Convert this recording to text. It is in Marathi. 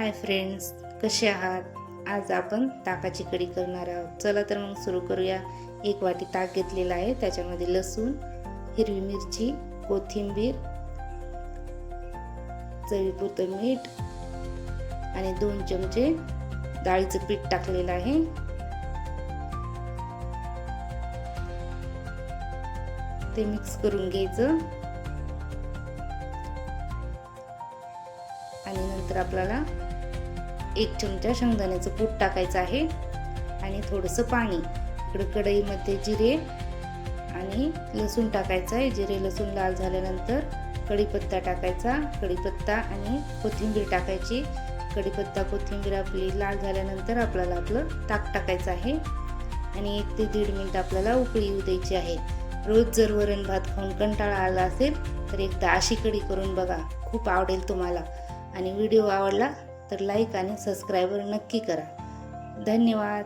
हाय फ्रेंड्स कसे आहात? आज आपण ताकाची कढी करणार आहोत. चला तर मग सुरू करूया. एक वाटी ताक घेतलेला आहे. त्याच्यामध्ये लसूण हिरवी मिरची कोथिंबीर चवीपुरतं मीठ आणि दोन चमचे डाळीचं पीठ टाकलेलं आहे. ते मिक्स करून घ्यायचं. आणि नंतर आपल्याला एक चमचा शेंगदाण्याचं कूट टाकायचं आहे. आणि थोडंसं पाणी. इकडे कढईमध्ये जिरे आणि लसूण टाकायचं आहे. जिरे लसूण लाल झाल्यानंतर कढीपत्ता टाकायचा. कढीपत्ता आणि कोथिंबीर टाकायची. कढीपत्ता कोथिंबीर आपली लाल झाल्यानंतर आपल्याला आपलं ताक टाकायचं आहे. आणि एक ते दीड मिनिट आपल्याला उकळी येऊ द्यायची आहे. रोज जर वरण भात खाऊन कंटाळा आला असेल तर एकदा अशी कढी करून बघा. खूप आवडेल तुम्हाला. आणि व्हिडिओ आवडला तर लाईक आणि सबस्क्राईबर नक्की करा. धन्यवाद.